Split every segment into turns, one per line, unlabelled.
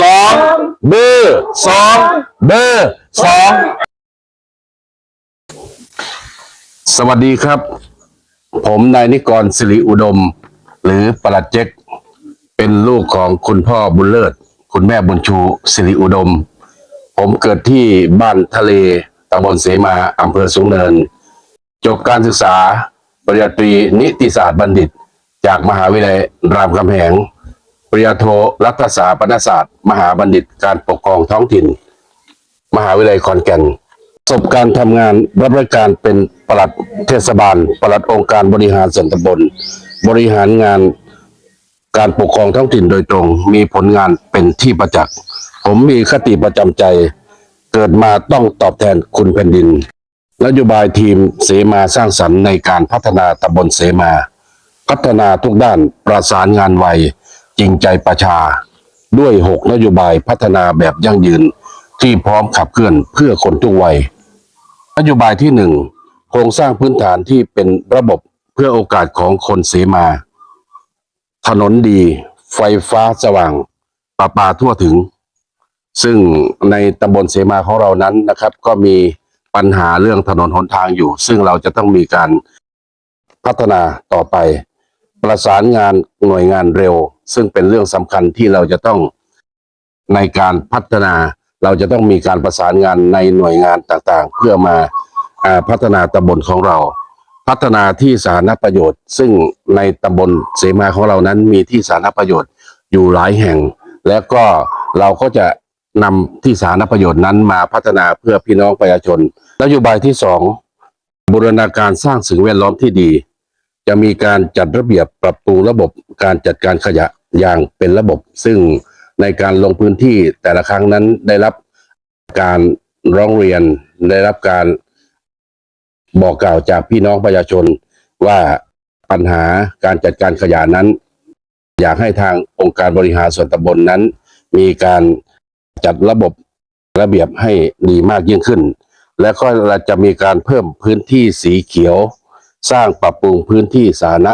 สองเบอร์สองเบอร์สองสวัสดีครับ ผมนายนิกรสิริอุดม หรือประหลัดเจ๊กเป็นลูกของคุณพ่อบุญเลิศ คุณแม่บุญชูสิริอุดม ผมเกิดที่บ้านทะเลตำบลเสมาอำเภอสูงเนิน จบการศึกษาปริญญาตรีนิติศาสตร์บัณฑิต จากมหาวิทยาลัยรามคำแหง ปริญญาโทรัฐศาสตร์ปนศาสตร์ มหาบัณฑิตการปกครองท้องถิ่น มหาวิทยาลัยขอนแก่นประสบการณ์ทำงานรับราชการเป็นปลัดเทศบาล ปลัดองค์การบริหารส่วนตำบล บริหารงานการปกครองท้องถิ่นโดยตรง มีผลงานเป็นที่ประจักษ์ ผมมีคติประจำใจ เกิดมาต้องตอบแทนคุณแผ่นดิน นโยบายทีมเสมาสร้างสรรค์ในการพัฒนาตำบลเสมา พัฒนาทุกด้านประสานงานไว จริงใจประชา ด้วยหกนโยบายพัฒนาแบบยั่งยืนที่พร้อมขับเคลื่อนเพื่อคนทุกวัย นโยบายที่หนึ่งโครงสร้างพื้นฐานที่เป็นระบบเพื่อโอกาสของคนเสมา ถนนดี ไฟฟ้าสว่างประปาทั่วถึง ซึ่งในตำบลเสมาของเรานั้นนะครับ ก็มีปัญหาเรื่องถนนหนทางอยู่ ซึ่งเราจะต้องมีการพัฒนาต่อไป ประสานงานหน่วยงานเร็ว ซึ่งเป็นเรื่องสำคัญที่เราจะต้องในการพัฒนา เราจะต้องมีการประสานงานในหน่วยงานต่างๆ เพื่อมาอพัฒนาตำบลของเรา พัฒนาที่สาธารณประโยชน์ ซึ่งในตำบลเสมาของเรานั้นมีที่สาธารณประโยชน์อยู่หลายแห่ง และก็เราก็จะนำที่สาธารณประโยชน์นั้นมาพัฒนาเพื่อพี่น้องประชาชนนโยบายที่สองบูรณาการสร้างสิ่งแวดล้อมที่ดี จะมีการจัดระเบียบปรับปรุงระบบการจัดการขยะ อย่างเป็นระบบ ซึ่งในการลงพื้นที่แต่ละครั้งนั้นได้รับการร้องเรียนได้รับการบอกกล่าวจากพี่น้องประชาชนว่าปัญหาการจัดการขยะนั้น อยากให้ทางองค์การบริหารส่วนตำบลนนั้น มีการจัดระบบระเบียบให้ดีมากยิ่งขึ้น และก็จะมีการเพิ่มพื้นที่สีเขียว สร้างปรับปรุงพื้นที่สาธารณะ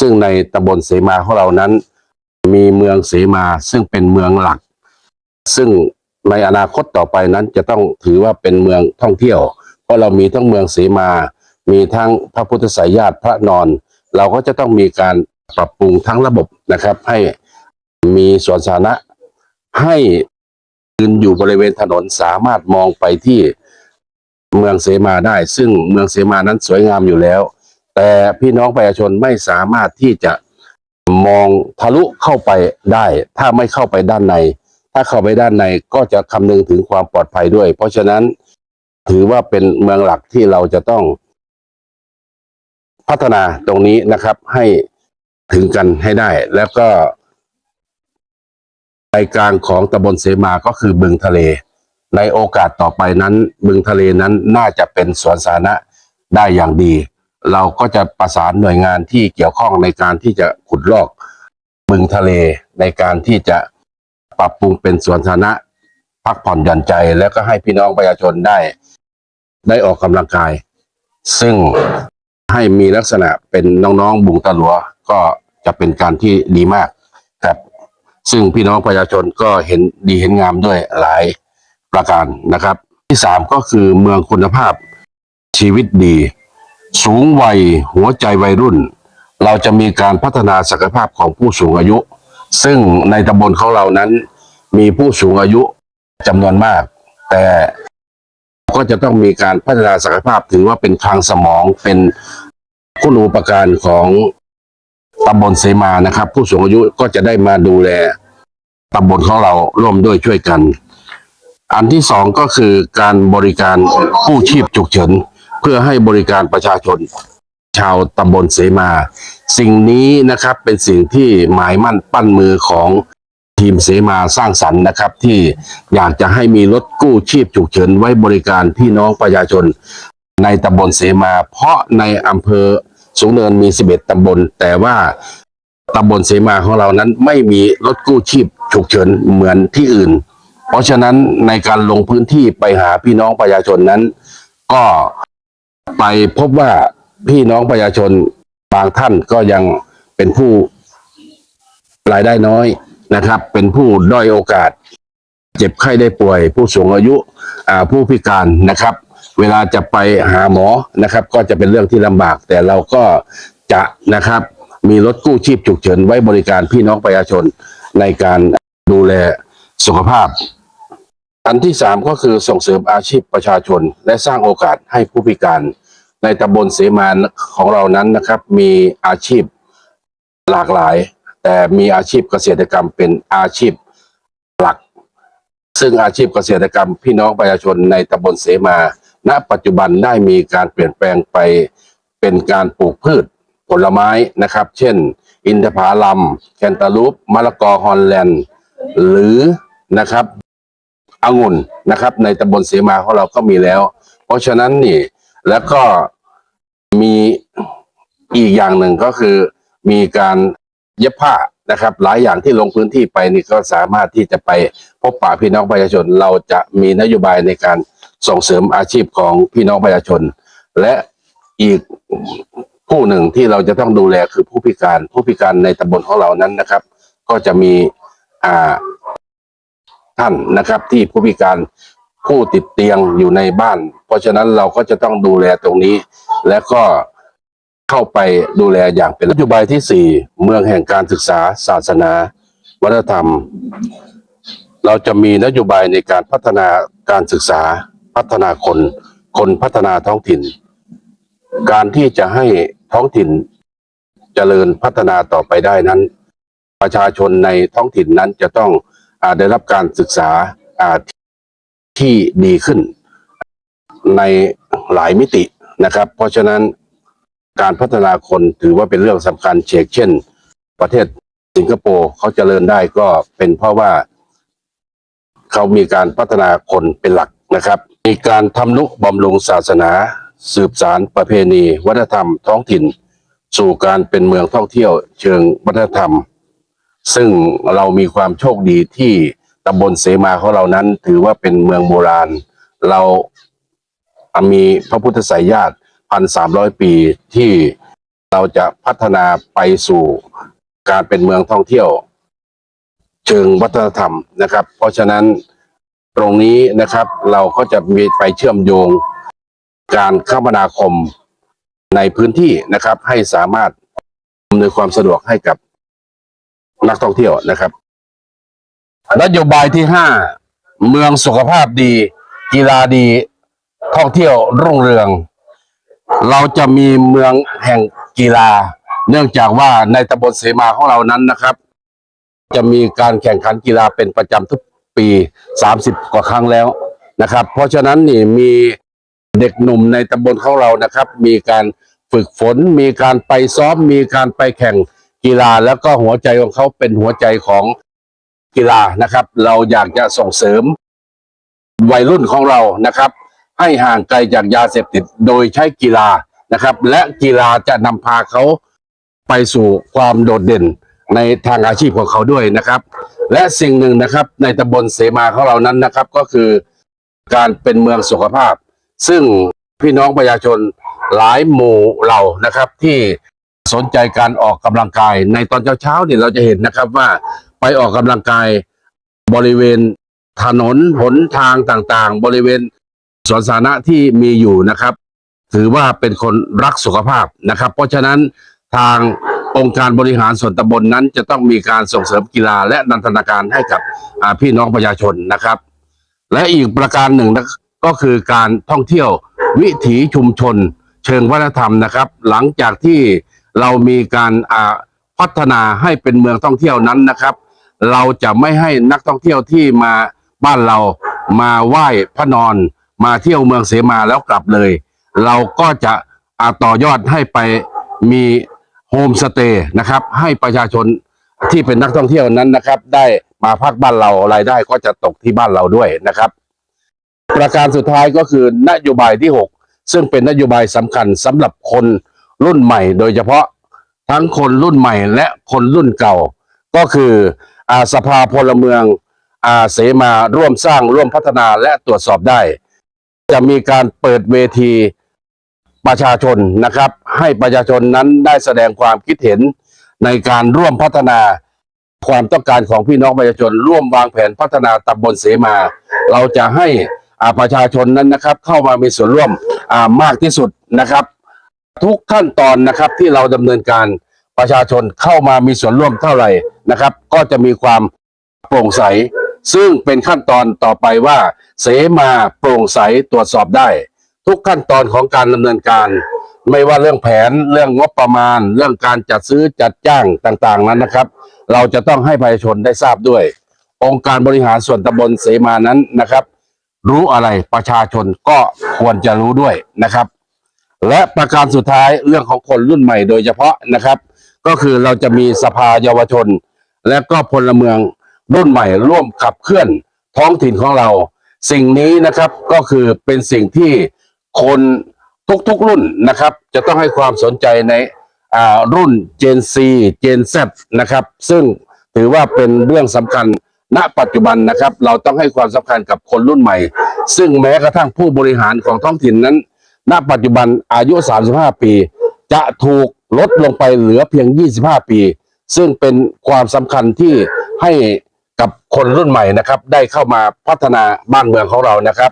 ซึ่งในตำบลเสมาของเรานั้น มีเมืองเสมาซึ่งเป็นเมืองหลัก ซึ่งในอนาคตต่อไปนั้นจะต้องถือว่าเป็นเมืองท่องเที่ยว เพราะเรามีทั้งเมืองเสมา มีทั้งพระพุทธสายญาติพระนอน เราก็จะต้องมีการปรับปรุงทั้งระบบนะครับ ให้มีสวนสาธารณะให้ยืนอยู่บริเวณถนนสามารถมองไปที่เมืองเสมาได้ ซึ่งเมืองเสมานั้นสวยงามอยู่แล้ว แต่พี่น้องประชาชนไม่สามารถที่จะมองทะลุเข้าไปได้ ถ้าไม่เข้าไปด้านใน ถ้าเข้าไปด้านในก็จะคำนึงถึงความปลอดภัยด้วย เพราะฉะนั้นถือว่าเป็นเมืองหลักที่เราจะต้อง พัฒนาตรงนี้นะครับ ให้ถึงกันให้ได้ แล้วก็ใจกลางของตำบลเสมาก็คือบึงทะเล ในโอกาสต่อไปนั้น บึงทะเลนั้นน่าจะเป็นสวนสาธารณะได้อย่างดี เราก็จะประสานหน่วยงานที่เกี่ยวข้องในการที่จะขุดลอกบึงทะเลในการที่จะปรับปรุงเป็นสวนสาธารณะพักผ่อนหย่อนใจ แล้วก็ให้พี่น้องประชาชนได้ ได้ออกกำลังกาย ซึ่งให้มีลักษณะเป็นน้องๆบุงตะหลัวก็จะเป็นการที่ดีมากครับซึ่งพี่น้องประชาชนก็เห็นดีเห็นงามด้วยหลายประการนะครับ ที่สามก็คือเมืองคุณภาพชีวิตดี สูงวัยหัวใจวัยรุ่น เราจะมีการพัฒนาศักยภาพของผู้สูงอายุ ซึ่งในตำบลของเรานั้น มีผู้สูงอายุจำนวนมาก แต่ก็จะต้องมีการพัฒนาศักยภาพถือว่าเป็นคลังสมองเป็นคุณูปการของตำบลเสมานะครับ ผู้สูงอายุก็จะได้มาดูแลตำบลของเราร่วมด้วยช่วยกัน อันที่สองก็คือการบริการกู้ชีพฉุกเฉิน เพื่อให้บริการประชาชน ชาวตำบลเสมา สิ่งนี้นะครับเป็นสิ่งที่หมายมั่นปั้นมือของทีมเสมาสร้างสรรค์นะครับ ที่อยากจะให้มีรถกู้ชีพฉุกเฉินไว้บริการพี่น้องประชาชน ในตำบลเสมา เพราะในอำเภอสูงเนินมี 11 ตำบล แต่ว่าตำบลเสมาของเรานั้นไม่มีรถกู้ชีพฉุกเฉินเหมือนที่อื่น เพราะฉะนั้นในการลงพื้นที่ไปหาพี่น้องประชาชนนั้น ก็ ไปพบว่าพี่น้องประชาชนบางท่านก็ยังเป็นผู้รายได้น้อยนะครับ เป็นผู้ด้อยโอกาส เจ็บไข้ได้ป่วย ผู้สูงอายุผู้พิการนะครับ เวลาจะไปหาหมอนะครับ ก็จะเป็นเรื่องที่ลำบาก แต่เราก็จะนะครับ มีรถกู้ชีพฉุกเฉินไว้บริการพี่น้องประชาชนในการดูแลสุขภาพ อันที่สามก็คือส่งเสริมอาชีพประชาชน และสร้างโอกาสให้ผู้พิการ ในตำบลเสมานของเรานั้นนะครับ มีอาชีพหลากหลาย แต่มีอาชีพเกษตรกรรมเป็นอาชีพหลัก ซึ่งอาชีพเกษตรกรรมพี่น้องประชาชนในตำบลเสมา ณ ปัจจุบันได้มีการเปลี่ยนแปลงไปเป็นการปลูกพืชผลไม้นะครับ เช่น อินทผลัมแคนตาลูปมะละกอฮอลแลนด์ หรือนะครับ องุ่นนะครับ ในตำบลเสมาของเราก็มีแล้ว เพราะฉะนั้นนี่แล้วก็มีอีกอย่างหนึ่งก็คือมีการเย็บผ้านะครับ หลายอย่างที่ลงพื้นที่ไปนี่ก็สามารถที่จะไปพบปะพี่น้องประชาชน เราจะมีนโยบายในการส่งเสริมอาชีพของพี่น้องประชาชน และอีกผู้หนึ่งที่เราจะต้องดูแลคือผู้พิการผู้พิการในตำบลของเรานั้นนะครับ ก็จะมีอ่า ท่านนะครับ ที่ผู้พิการผู้ติดเตียงอยู่ในบ้าน เพราะฉะนั้นเราก็จะต้องดูแลตรงนี้ และก็เข้าไปดูแลอย่างเป็นนโยบายที่สี่เมืองแห่งการศึกษาศาสนา วัฒนธรรม เราจะมีนโยบายในการพัฒนาการศึกษาพัฒนาคน คนพัฒนาท้องถิ่น การที่จะให้ท้องถิ่นเจริญพัฒนาต่อไปได้นั้น ประชาชนในท้องถิ่นนั้นจะต้อง ได้รับการศึกษาที่ดีขึ้นในหลายมิตินะครับ เพราะฉะนั้นการพัฒนาคนถือว่าเป็นเรื่องสำคัญเชกเช่น ประเทศสิงคโปร์เขาเจริญได้ก็เป็นเพราะว่า เขามีการพัฒนาคนเป็นหลักนะครับ มีการทำนุบำรุงศาสนา สืบสารประเพณี วัฒนธรรมท้องถิ่น สู่การเป็นเมืองท่องเที่ยวเชิงวัฒนธรรม ซึ่งเรามีความโชคดีที่ตำบลเสมาของเรานั้น ถือว่าเป็นเมืองโบราณ เรามีพระพุทธไสยญาติพันสามร้อยปีที่เราจะพัฒนาไปสู่การเป็นเมืองท่องเที่ยว เชิงวัฒนธรรมนะครับ เพราะฉะนั้นตรงนี้นะครับเราก็จะมีไปเชื่อมโยงการคมนาคมในพื้นที่นะครับ ให้สามารถอำนวยความสะดวกให้กับ นักท่องเที่ยวนะครับนโยบายที่ห้าเมืองสุขภาพดี กีฬาดีท่องเที่ยวรุ่งเรือง เราจะมีเมืองแห่งกีฬา เนื่องจากว่าในตำบลเสมาของเรานั้นนะครับ จะมีการแข่งขันกีฬาเป็นประจำทุกปี 30 กว่าครั้งแล้วนะครับ เพราะฉะนั้นนี่มีเด็กหนุ่มในตำบลของเรานะครับ มีการฝึกฝน มีการไปซ้อม มีการไปแข่ง กีฬาแล้วก็หัวใจของเขาเป็นหัวใจของกีฬานะครับ เราอยากจะส่งเสริมวัยรุ่นของเรานะครับ ให้ห่างไกลจากยาเสพติดโดยใช้กีฬานะครับ และกีฬาจะนำพาเขาไปสู่ความโดดเด่นในทางอาชีพของเขาด้วยนะครับ และสิ่งหนึ่งนะครับ ในตำบลเสมาของเรานั้นนะครับ ก็คือการเป็นเมืองสุขภาพ ซึ่งพี่น้องประชาชนหลายหมู่เหล่านะครับที่ สนใจการออกกำลังกาย ในตอนเช้าๆเนี่ยเราจะเห็นนะครับว่าไปออกกำลังกายบริเวณถนนหนทางต่างๆ บริเวณสวนสาธารณะที่มีอยู่นะครับ ถือว่าเป็นคนรักสุขภาพนะครับ เพราะฉะนั้นทางองค์การบริหารส่วนตำบลนนั้น จะต้องมีการส่งเสริมกีฬาและนันทนาการให้กับพี่น้องประชาชนนะครับ และอีกประการหนึ่งก็คือการท่องเที่ยววิถีชุมชน เชิงวัฒนธรรมนะครับ หลังจากที่ เรามีการพัฒนาให้เป็นเมืองท่องเที่ยวนั้นนะครับ เราจะไม่ให้นักท่องเที่ยวที่มาบ้านเรามาไหว้พระนอนมาเที่ยวเมืองเสมาแล้วกลับเลย เราก็จะต่อยอดให้ไปมีโฮมสเตย์นะครับ ให้ประชาชนที่เป็นนักท่องเที่ยวนั้นนะครับ ได้มาพักบ้านเรารายได้ก็จะตกที่บ้านเราด้วยนะครับ ประการสุดท้ายก็คือนโยบายที่ 6 ซึ่งเป็นนโยบายสำคัญสำหรับคน รุ่นใหม่โดยเฉพาะทั้งคนรุ่นใหม่และคนรุ่นเก่า ก็คืออาสภาพลเมืองอาเสมาร่วมสร้างร่วมพัฒนาและตรวจสอบได้ จะมีการเปิดเวทีประชาชนนะครับ ให้ประชาชนนั้นได้แสดงความคิดเห็นในการร่วมพัฒนาความต้องการของพี่น้องประชาชน ร่วมวางแผนพัฒนาตำบลเสมา เราจะให้อาประชาชนนั้นนะครับ เข้ามามีส่วนร่วมมากที่สุดนะครับ ทุกขั้นตอนนะครับที่เราดำเนินการประชาชนเข้ามามีส่วนร่วมเท่าไหร่นะครับ ก็จะมีความโปร่งใส ซึ่งเป็นขั้นตอนต่อไปว่า เสมาโปร่งใสตรวจสอบได้ ทุกขั้นตอนของการดำเนินการ ไม่ว่าเรื่องแผนเรื่องงบประมาณ เรื่องการจัดซื้อจัดจ้างต่างๆนั้นนะครับ เราจะต้องให้ประชาชนได้ทราบด้วย องค์การบริหารส่วนตำบลเสมานั้นนะครับ รู้อะไรประชาชนก็ควรจะรู้ด้วยนะครับ และประการสุดท้ายเรื่องของคนรุ่นใหม่โดยเฉพาะนะครับ ก็คือเราจะมีสภาเยาวชน และก็พลเมืองรุ่นใหม่ร่วมขับเคลื่อนท้องถิ่นของเรา สิ่งนี้นะครับก็คือเป็นสิ่งที่คนทุกๆรุ่นนะครับ จะต้องให้ความสนใจในอ่ารุ่น Gen C Gen Z นะครับ ซึ่งถือว่าเป็นเรื่องสำคัญณปัจจุบันนะครับ เราต้องให้ความสำคัญกับคนรุ่นใหม่ ซึ่งแม้กระทั่งผู้บริหารของท้องถิ่นนั้น ณปัจจุบันอายุ 35 ปี จะถูกลดลงไปเหลือเพียง 25 ปี ซึ่งเป็นความสำคัญที่ให้กับคนรุ่นใหม่นะครับ ได้เข้ามาพัฒนาบ้านเมืองของเรานะครับ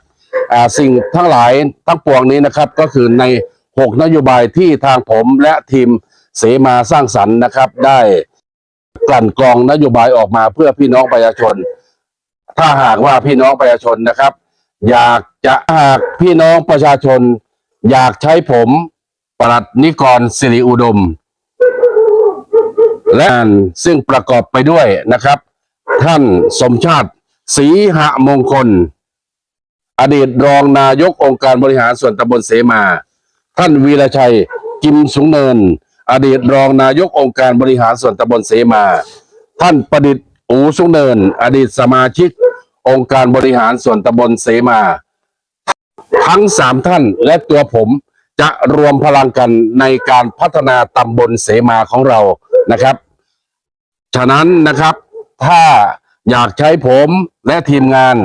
อ่าสิ่งทั้งหลายทั้งปวงนี้นะครับก็คือใน 6 นโยบายที่ทางผมและทีมเสมาสร้างสรรค์นะครับ ได้กลั่นกรองนโยบายออกมาเพื่อพี่น้องประชาชน ถ้าหากว่าพี่น้องประชาชนนะครับ อยากจะหากพี่น้องประชาชน อยากใช้ผมปลัดนิกรสิริอุดม และซึ่งประกอบไปด้วยนะครับ ท่านสมชาติศรีหะมงคล อดีตรองนายกองค์การบริหารส่วนตำบลเสมา ท่านวีรชัยกิมสุงเนิน อดีตรองนายกองค์การบริหารส่วนตำบลเสมา ท่านประดิษฐ์อูสุงเนิน อดีตสมาชิกองค์การบริหารส่วนตำบลเสมา ทั้งสามท่านและตัวผมจะรวมพลังกันในการพัฒนาตำบลเสมาของเรานะครับ ฉะนั้นนะครับ ถ้าอยากใช้ผมและทีมงาน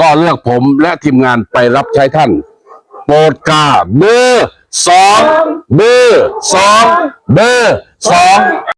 ก็เลือกผมและทีมงานไปรับใช้ท่าน โปรดกล้าเบอร์สองเบอร์สองเบอร์สอง